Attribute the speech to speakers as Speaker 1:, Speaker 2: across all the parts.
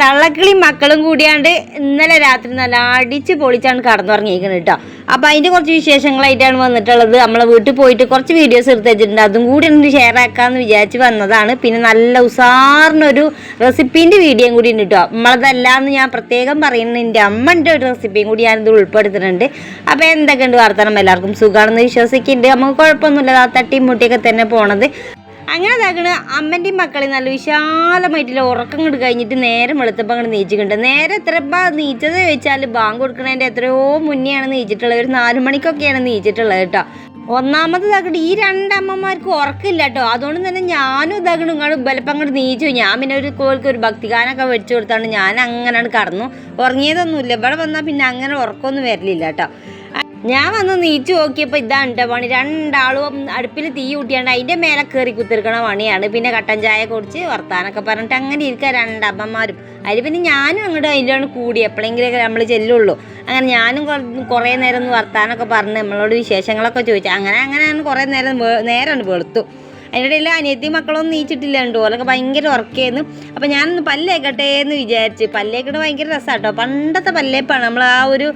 Speaker 1: തള്ളക്കിളി മക്കളും കൂടിയാണ്ട് ഇന്നലെ രാത്രി നല്ല അടിച്ച് പൊളിച്ചാണ് കടന്നുറങ്ങിയിരിക്കുന്നത് കേട്ടോ. അപ്പം അതിന്റെ കുറച്ച് വിശേഷങ്ങളായിട്ടാണ് വന്നിട്ടുള്ളത്. നമ്മളെ വീട്ടിൽ പോയിട്ട് കുറച്ച് വീഡിയോസ് എടുത്ത് വെച്ചിട്ടുണ്ട് അതും കൂടി ഒന്ന് ഷെയർ ആക്കാമെന്ന് വിചാരിച്ച് വന്നതാണ്. പിന്നെ നല്ല ഉസാറിനൊരു റെസിപ്പീന്റെ വീഡിയോയും കൂടി ഉണ്ട് കേട്ടോ. നമ്മളതല്ലാന്ന് ഞാൻ പ്രത്യേകം പറയുന്നത് എന്റെ അമ്മന്റെ ഒരു റെസിപ്പിയും കൂടി ഞാനിത് ഉൾപ്പെടുത്തിയിട്ടുണ്ട്. അപ്പോൾ എന്തൊക്കെയുണ്ട് വർത്തനം എല്ലാവർക്കും സുഖമാണെന്ന് വിശ്വസിക്കുന്നുണ്ട്. നമുക്ക് കുഴപ്പമൊന്നുമില്ല. ആ തട്ടിയും മുട്ടിയൊക്കെ തന്നെ പോണത്. അങ്ങനെ ഇതാക്കണ അമ്മന്റെയും മക്കളെ നല്ല വിശാലമായിട്ടുള്ള ഉറക്കം കൊണ്ട് കഴിഞ്ഞിട്ട് നേരെ വെളുത്തപ്പം അങ്ങോട്ട് നീച്ചിട്ടുണ്ട് നേരെ എത്രപ്പാ നീച്ചത് ചോദിച്ചാൽ ബാങ്ക് കൊടുക്കണതിന്റെ എത്രയോ മുന്നെയാണ് നീച്ചിട്ടുള്ളത്. ഒരു നാല് മണിക്കൊക്കെയാണ് നീച്ചിട്ടുള്ളത് കേട്ടോ. ഒന്നാമത് ഇതാക്കട്ടെ ഈ രണ്ടമ്മമാർക്ക് ഉറക്കില്ല കേട്ടോ. അതുകൊണ്ട് തന്നെ ഞാനും ഇതാക്കണം ഇങ്ങോട്ട് ബലപ്പം അങ്ങോട്ട് നീച്ചു. ഞാൻ പിന്നെ ഒരു കോൽക്ക് ഒരു ഭക്തിഗാനൊക്കെ വെച്ചു കൊടുത്താണ് ഞാൻ അങ്ങനെയാണ് കടന്നു. ഉറങ്ങിയതൊന്നുമില്ല. ഇവിടെ വന്നാൽ പിന്നെ അങ്ങനെ ഉറക്കമൊന്നും വരലില്ല കേട്ടോ. ഞാൻ വന്ന് നീറ്റ് നോക്കിയപ്പോൾ ഇതാണ് കേട്ടോ പണി. രണ്ടാളും അടുപ്പിൽ തീ കൂട്ടിയാണ്ട് അതിന്റെ മേലെ കയറി കുത്തിരിക്കണ പണിയാണ്. പിന്നെ കട്ടൻ ചായ കുടിച്ച് വർത്താനൊക്കെ പറഞ്ഞിട്ട് അങ്ങനെ ഇരിക്കുക രണ്ടമ്മമാരും അതിൽ പിന്നെ ഞാനും അങ്ങോട്ട് അതിലാണ് കൂടി. എപ്പോഴെങ്കിലും നമ്മൾ ചെല്ലുള്ളൂ. അങ്ങനെ ഞാനും കുറേ നേരം ഒന്ന് വർത്താനൊക്കെ പറഞ്ഞ് നമ്മളോട് വിശേഷങ്ങളൊക്കെ ചോദിച്ചു അങ്ങനെ അങ്ങനെയാണ് കുറേ നേരം നേരമാണ് നേരം വെളുത്തു. അതിന്റെ ഇടയിൽ അനിയത്തി മക്കളൊന്നും നീച്ചിട്ടില്ല കണ്ടു ഓലൊക്കെ ഭയങ്കര ഉറക്കേന്ന്. അപ്പം ഞാനൊന്ന് പല്ലേക്കട്ടെ എന്ന് വിചാരിച്ച്. പല്ലേക്കട്ട് ഭയങ്കര രസമാണ് കേട്ടോ പണ്ടത്തെ പല്ലേപ്പാണ് നമ്മൾ ആ ഒരു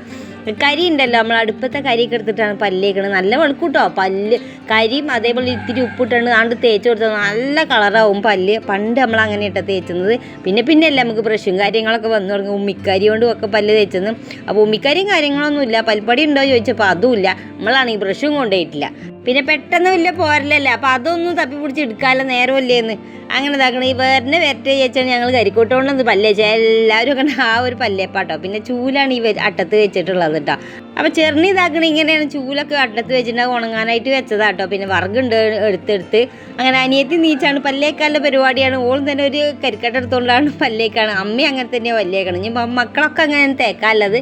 Speaker 1: കരി ഉണ്ടല്ലോ നമ്മൾ അടുപ്പത്തെ കരിയൊക്കെ എടുത്തിട്ടാണ് പല്ലേക്കണത്. നല്ല വെളുക്കൂട്ടോ പല്ല് കരിയും അതേപോലെ ഇത്തിരി ഉപ്പിട്ടാണ് ആണ്ട് തേച്ച് കൊടുത്തത്. നല്ല കളറാവും പല്ല്. പണ്ട് നമ്മൾ അങ്ങനെ ഇട്ട തേച്ചുന്നത് പിന്നെ പിന്നെ അല്ലേ നമുക്ക് ബ്രഷും കാര്യങ്ങളൊക്കെ വന്നു തുടങ്ങി. ഉമ്മിക്കരി കൊണ്ടും ഒക്കെ പല്ല് തേച്ചത്. അപ്പോൾ ഉമ്മിക്കരിയും കാര്യങ്ങളൊന്നും ഇല്ല. പൽപ്പടി ഉണ്ടോ ചോദിച്ചപ്പോൾ അതുമില്ല നമ്മളാണെങ്കിൽ ബ്രഷും കൊണ്ടുപോയിട്ടില്ല. പിന്നെ പെട്ടെന്ന് വലിയ പോരലല്ലേ? അപ്പം അതൊന്നും തപ്പി പിടിച്ച് എടുക്കാമല്ലോ നേരമല്ലേന്ന് അങ്ങനെ ഇതാക്കണം. ഈ വേറിന് വരട്ടെ ചേച്ചാണ് ഞങ്ങൾ കരിക്കോട്ടുകൊണ്ടൊന്ന് പല്ലേച്ച എല്ലാവരും ഒക്കെ ആ ഒരു പല്ലേപ്പാട്ടോ. പിന്നെ ചൂലാണ് ഈ അട്ടത്ത് വെച്ചിട്ടുള്ളത്. കേട്ടോ. അപ്പോൾ ചെറുണി ഇതാക്കണ ഇങ്ങനെയാണ് ചൂലൊക്കെ വട്ടത്ത് വെച്ചിട്ട് ഉണങ്ങാനായിട്ട് വെച്ചതാട്ടോ. പിന്നെ വർഗുണ്ട് എടുത്തെടുത്ത്. അങ്ങനെ അനിയത്തി നീച്ചാണ് പല്ലേക്കാനുള്ള പരിപാടിയാണ്. ഓളും തന്നെ ഒരു കരിക്കട്ട എടുത്തുകൊണ്ടാണ് പല്ലേക്കാണ്. അമ്മ അങ്ങനെ തന്നെയാണ് വല്ലേക്കണം ഇനി മക്കളൊക്കെ അങ്ങനെ തേക്കാല്ലത്.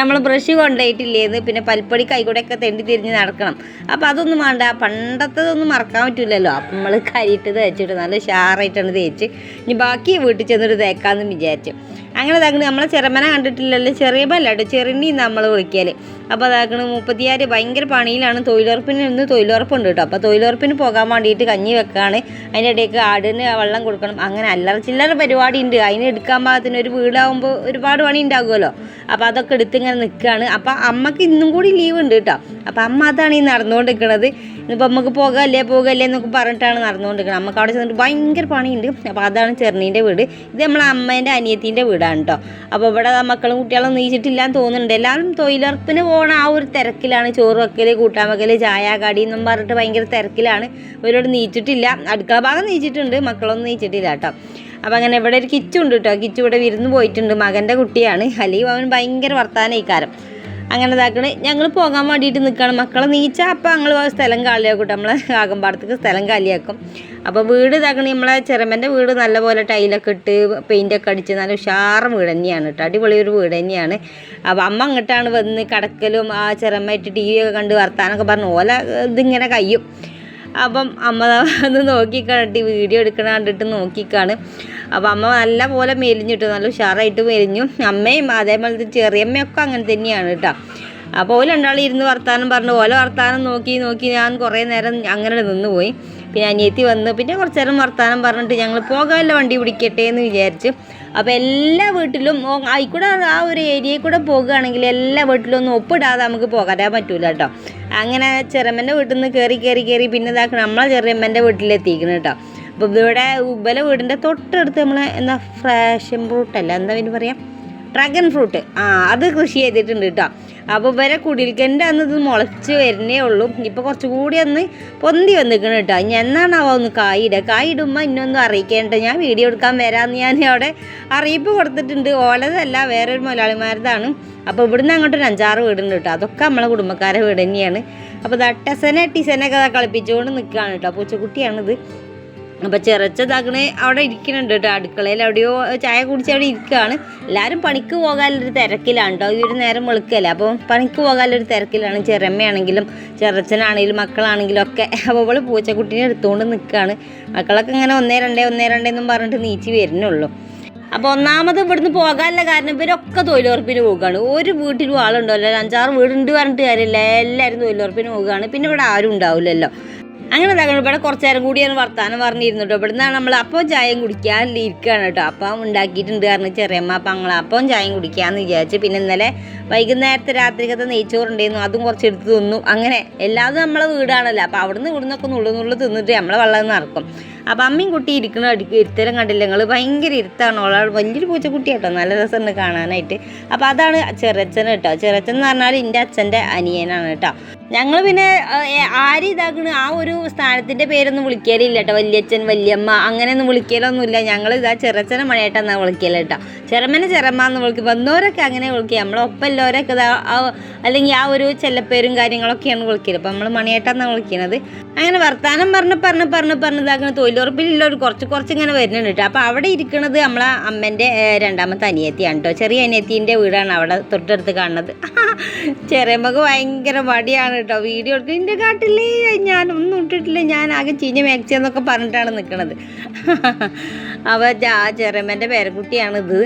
Speaker 1: നമ്മൾ ബ്രഷ് കൊണ്ടുപോയിട്ടില്ലേന്ന് പിന്നെ പൽപ്പൊടി കൈകൂടെയൊക്കെ തെണ്ടി തിരിഞ്ഞ് നടക്കണം. അപ്പോൾ അതൊന്നും വേണ്ട. പണ്ടത്തതൊന്നും മറക്കാൻ പറ്റില്ലല്ലോ അപ്പം നമ്മൾ കരിയിട്ട് തേച്ചിട്ട് നല്ല ഷാറായിട്ടാണ് തേച്ച്. ഇനി ബാക്കി വീട്ടിൽ ചെന്നിട്ട് തേക്കാമെന്ന് വിചാരിച്ചു. അങ്ങനെ നമ്മളെ ചെറുമനെ കണ്ടിട്ടില്ലല്ലോ. ചെറിയ പല്ലാട്ടോ ചെറുണ്ണി നമ്മൾ വിളിക്കൽ അപ്പോൾ അതാക്കണ മുപ്പത്തിയാറ് ഭയങ്കര പണിയിലാണ്. തൊഴിലുറപ്പിന് ഇന്ന് തൊഴിലുറപ്പുണ്ട് കേട്ടോ അപ്പോൾ തൊഴിലുറപ്പിന് പോകാൻ വേണ്ടിയിട്ട് കഞ്ഞി വെക്കാണ്. അതിന്റെ ഇടയ്ക്ക് ആടിന് വെള്ളം കൊടുക്കണം. അങ്ങനെ അല്ലറ ചില്ലറ പരിപാടി ഉണ്ട് അതിന് എടുക്കാൻ പാകത്തിന് ഒരു വീടാകുമ്പോൾ ഒരുപാട് പണി ഉണ്ടാകുമല്ലോ അപ്പോൾ അതൊക്കെ എടുത്ത് ഇങ്ങനെ നിൽക്കുകയാണ് അപ്പോൾ അമ്മയ്ക്ക് ഇന്നും കൂടി ലീവ് ഉണ്ട് കേട്ടോ അപ്പോൾ അമ്മ അതാണ് ഈ നടന്നുകൊണ്ട് നിൽക്കുന്നത് നമുക്ക് പോകല്ലേ പോകല്ലേ എന്നൊക്കെ പറഞ്ഞിട്ടാണ് നടന്നുകൊണ്ടിരിക്കുന്നത് നമുക്ക് അവിടെ ചെന്നിട്ട് ഭയങ്കര പണിയുണ്ട്. അപ്പോൾ അതാണ് ചെറുനീന്റെ വീട്. ഇത് നമ്മളെ അമ്മേന്റെ അനിയത്തിന്റെ വീടാണ് കേട്ടോ അപ്പോൾ ഇവിടെ മക്കളും കുട്ടികളും നീച്ചിട്ടില്ല എന്ന് തോന്നുന്നുണ്ട്. എല്ലാവരും തൊഴിലുറപ്പിന് പോകണ ആ ഒരു തിരക്കിലാണ് ചോറ് വെക്കൽ കൂട്ടാൻ വെക്കൽ ചായ കടി എന്നും പറഞ്ഞിട്ട് ഭയങ്കര തിരക്കിലാണ്. ഇവരോട് നീച്ചിട്ടില്ല. അടുക്കള ഭാഗം നീച്ചിട്ടുണ്ട്. മക്കളൊന്നും നീച്ചിട്ടില്ല കേട്ടോ. അപ്പോൾ അങ്ങനെ ഇവിടെ ഒരു കിച്ചുണ്ട് കേട്ടോ. കിച്ചു ഇവിടെ വിരുന്ന് പോയിട്ടുണ്ട്. മകന്റെ കുട്ടിയാണ്. അല്ലെങ്കിൽ അവൻ ഭയങ്കര വർത്താനം ഇക്കാരം അങ്ങനെ ഇതാക്കണ്. ഞങ്ങൾ പോകാൻ വേണ്ടിയിട്ട് നിൽക്കുകയാണ് മക്കളെ നീച്ചാൽ അപ്പം ഞങ്ങൾ സ്ഥലം കാലിയാക്കും നമ്മളെ ആകമ്പാടത്തേക്ക് സ്ഥലം കാലിയാക്കും. അപ്പോൾ വീട് ഇതാക്കണേ. നമ്മളെ ചെറുമന്റെ വീട് നല്ലപോലെ ടൈലൊക്കെ ഇട്ട് പെയിന്റൊക്കെ അടിച്ച് നല്ല ഉഷാറ് വീട് തന്നെയാണ് കേട്ടോ അടിപൊളി ഒരു വീട് തന്നെയാണ്. അപ്പോൾ അമ്മ അങ്ങോട്ടാണ് വന്ന് കടക്കലും ആ ചെറുമായിട്ട് ടി വി ഒക്കെ കണ്ട് വർത്താനൊക്കെ പറഞ്ഞ് ഓല ഇതിങ്ങനെ കയ്യും. അപ്പം അമ്മ അത് ഒന്ന് നോക്കിക്കാണിട്ട് വീഡിയോ എടുക്കണ കണ്ടിട്ട് നോക്കിക്കാണ്. അപ്പം അമ്മ നല്ല പോലെ മെലിഞ്ഞിട്ടു നല്ല ഉഷാറായിട്ട് മെലിഞ്ഞു. അമ്മയും അതേപോലെ ചെറിയമ്മയൊക്കെ അങ്ങനെ തന്നെയാണ് കേട്ടോ അപ്പോൾ ഓല രണ്ടാളും ഇരുന്ന് വർത്താനം പറഞ്ഞു. ഓല വർത്താനം നോക്കി നോക്കി ഞാൻ കുറേ നേരം അങ്ങനെ നിന്ന് പോയി. പിന്നെ അനിയത്തി വന്ന് പിന്നെ കുറച്ച് നേരം വർത്താനം പറഞ്ഞിട്ട് ഞങ്ങൾ പോകാമല്ലോ വണ്ടി പിടിക്കട്ടെ എന്ന് വിചാരിച്ചു അപ്പോൾ എല്ലാ വീട്ടിലും ആയിക്കൂടെ ആ ഒരു ഏരിയയിൽ കൂടെ പോകുകയാണെങ്കിൽ എല്ലാ വീട്ടിലും ഒന്നും ഒപ്പിടാതെ നമുക്ക് പോകാൻ പറ്റൂല കേട്ടോ. അങ്ങനെ ചെറുമ്മന്റെ വീട്ടിൽ നിന്ന് കയറി കയറി കയറി പിന്നെ ഇതാക്കണം നമ്മളെ ചെറിയമ്മന്റെ വീട്ടിലെത്തിക്കണം കേട്ടോ. അപ്പോൾ ഇവിടെ ഉബല വീടിന്റെ തൊട്ടടുത്ത് നമ്മളെ എന്താ ഫ്രാഷൻ ഫ്രൂട്ട് അല്ല? എന്താ പിന്നെ പറയാം? ഡ്രാഗൺ ഫ്രൂട്ട് ആ അത് കൃഷി ചെയ്തിട്ടുണ്ട് കേട്ടോ. അപ്പോൾ വരെ കുടിൽക്കന്റെ അന്ന് ഇത് മുളച്ച് വരുന്നേ ഉള്ളൂ. ഇപ്പോൾ കുറച്ചുകൂടി ഒന്ന് പൊന്തി വന്നിരിക്കണം കേട്ടോ. ഇനി എന്നാണാവോ ഒന്ന് കായിടുക കായിടുമ്പോൾ ഇന്നൊന്നും അറിയിക്കേണ്ട. ഞാൻ വീഡിയോ എടുക്കാൻ വരാമെന്ന് ഞാൻ അവിടെ അറിയിപ്പ് കൊടുത്തിട്ടുണ്ട്. ഓലതല്ല വേറൊരു മുതലാളിമാരതാണ്. അപ്പോൾ ഇവിടുന്ന് അങ്ങോട്ട് ഒരു അഞ്ചാറ് വീടുണ്ട് കേട്ടോ. അതൊക്കെ നമ്മളെ കുടുംബക്കാരെ വീട് തന്നെയാണ്. അപ്പോൾ ദട്ടസനെ ടിസനൊക്കെ കഥ കളിപ്പിച്ചുകൊണ്ട് നിൽക്കുകയാണ് കേട്ടോ. പൂച്ചക്കുട്ടിയാണിത്. അപ്പോൾ ചിറച്ചതാക്കണേ അവിടെ ഇരിക്കുന്നുണ്ട് കേട്ടോ. അടുക്കളയിൽ എവിടെയോ ചായ കുടിച്ച് അവിടെ ഇരിക്കുകയാണ്. എല്ലാവരും പണിക്ക് പോകാനുള്ളൊരു തിരക്കിലാണ് കേട്ടോ. ഈ ഒരു നേരം വെളുക്കല്ലേ. അപ്പോൾ പണിക്ക് പോകാനുള്ളൊരു തിരക്കിലാണ് ചെറമ്മയാണെങ്കിലും ചെറച്ചനാണെങ്കിലും മക്കളാണെങ്കിലും ഒക്കെ. അപ്പോൾ അവൾ പൂച്ചക്കുട്ടീനെ എടുത്തുകൊണ്ട് നിൽക്കുകയാണ് മക്കളൊക്കെ ഇങ്ങനെ ഒന്നേ രണ്ടേ ഒന്നേ രണ്ടേ എന്നും പറഞ്ഞിട്ട് നീച്ച് വരുന്നുള്ളൂ. അപ്പോൾ ഒന്നാമത് ഇവിടുന്ന് പോകാനുള്ള കാരണം ഇവരൊക്കെ തൊഴിലുറപ്പിന് പോവുകയാണ്. ഒരു വീട്ടിലും ആളുണ്ടല്ലോ. അഞ്ചാറ് വീടുണ്ട് പറഞ്ഞിട്ട് കാര്യമില്ല. എല്ലാവരും തൊഴിലുറപ്പിന് പോവുകയാണ്. പിന്നെ ഇവിടെ ആരും ഉണ്ടാവില്ലല്ലോ. അങ്ങനെ എന്താക്കണം ഇവിടെ കുറച്ച് നേരം കൂടിയാണ് വർത്താനം പറഞ്ഞിരുന്നു കേട്ടോ. ഇവിടുന്നാണ് നമ്മൾ അപ്പോൾ ചായയും കുടിക്കാൻ ഇരിക്കുകയാണ് കേട്ടോ. അപ്പം ഉണ്ടാക്കിയിട്ടുണ്ട് കാരണം ചെറിയമ്മ അപ്പം ഞങ്ങൾ അപ്പം ചായയും കുടിക്കാമെന്ന് വിചാരിച്ചു. പിന്നെ ഇന്നലെ വൈകുന്നേരത്തെ രാത്രിക്കത്തെ നെയ്ച്ചോറുണ്ടായിരുന്നു. അതും കുറച്ച് എടുത്ത് തിന്നു. അങ്ങനെ എല്ലാതും നമ്മളെ വീടാണല്ലോ. അപ്പോൾ അവിടുന്ന് ഇവിടുന്നൊക്കെ നുള്ളു നുള്ളു തിന്നിട്ട് നമ്മളെ വെള്ളം നടക്കും. അപ്പം അമ്മയും കുട്ടി ഇരിക്കണ അടിക്ക് ഇരുത്തരം കണ്ടില്ല. ഞങ്ങൾ ഭയങ്കര ഇരുത്താണ്. ഓളാൾ വലിയൊരു പൂച്ചക്കുട്ടി കേട്ടോ. നല്ല രസമുണ്ട് കാണാനായിട്ട്. അപ്പോൾ അതാണ് ചെറച്ചൻ കേട്ടോ. ചെറച്ചൻ എന്ന് പറഞ്ഞാൽ എന്റെ അച്ഛന്റെ അനിയനാണ് കേട്ടോ. ഞങ്ങൾ പിന്നെ ആര് ഇതാക്കണ? ആ ഒരു സ്ഥാനത്തിന്റെ പേരൊന്നും വിളിക്കലില്ല കേട്ടോ വല്യച്ഛൻ വല്യമ്മ അങ്ങനെയൊന്നും വിളിക്കലൊന്നുമില്ല. ഞങ്ങൾ ഇതാ ചെറച്ചനെ മണിയായിട്ടെന്നാണ് വിളിക്കൽ കേട്ടോ ചെറമ്മനെ ചെറമ്മ എന്ന് വിളിക്കും. വന്നവരൊക്കെ അങ്ങനെ വിളിക്കുക നമ്മളെ ഒപ്പമുള്ളവരൊക്കെ ഇതാ അല്ലെങ്കിൽ ആ ഒരു ചെല്ലപ്പേരും കാര്യങ്ങളൊക്കെയാണ് വിളിക്കൽ. അപ്പം നമ്മൾ മണിയേട്ടെന്നാണ് വിളിക്കുന്നത് അങ്ങനെ വർത്താനം പറഞ്ഞ് പറഞ്ഞ് പറഞ്ഞ് പറഞ്ഞ് ഇതാക്കുന്ന തൊഴിലുറപ്പിലുള്ള ഒരു കുറച്ച് കുറച്ച് ഇങ്ങനെ വരുന്നുണ്ട് കേട്ടോ അപ്പോൾ അവിടെ ഇരിക്കുന്നത് നമ്മളെ അമ്മേന്റെ രണ്ടാമത്തെ അനിയത്തിയാണ് കേട്ടോ ചെറിയ അനിയത്തിന്റെ വീടാണ് അവിടെ തൊട്ടടുത്ത് കാണുന്നത്. ചെറിയമ്മക്ക് ഭയങ്കര മടിയാണ് കേട്ടോ വീഡിയോ എടുക്കും എന്റെ കാട്ടില്ലേ ഞാനൊന്നും ഇട്ടിട്ടില്ല ഞാൻ ആകെ ചീഞ്ഞ മേക്സിയെന്നൊക്കെ പറഞ്ഞിട്ടാണ് നിൽക്കുന്നത് അപ്പോൾ ചെറുമ്മന്റെ പേരക്കുട്ടിയാണിത്.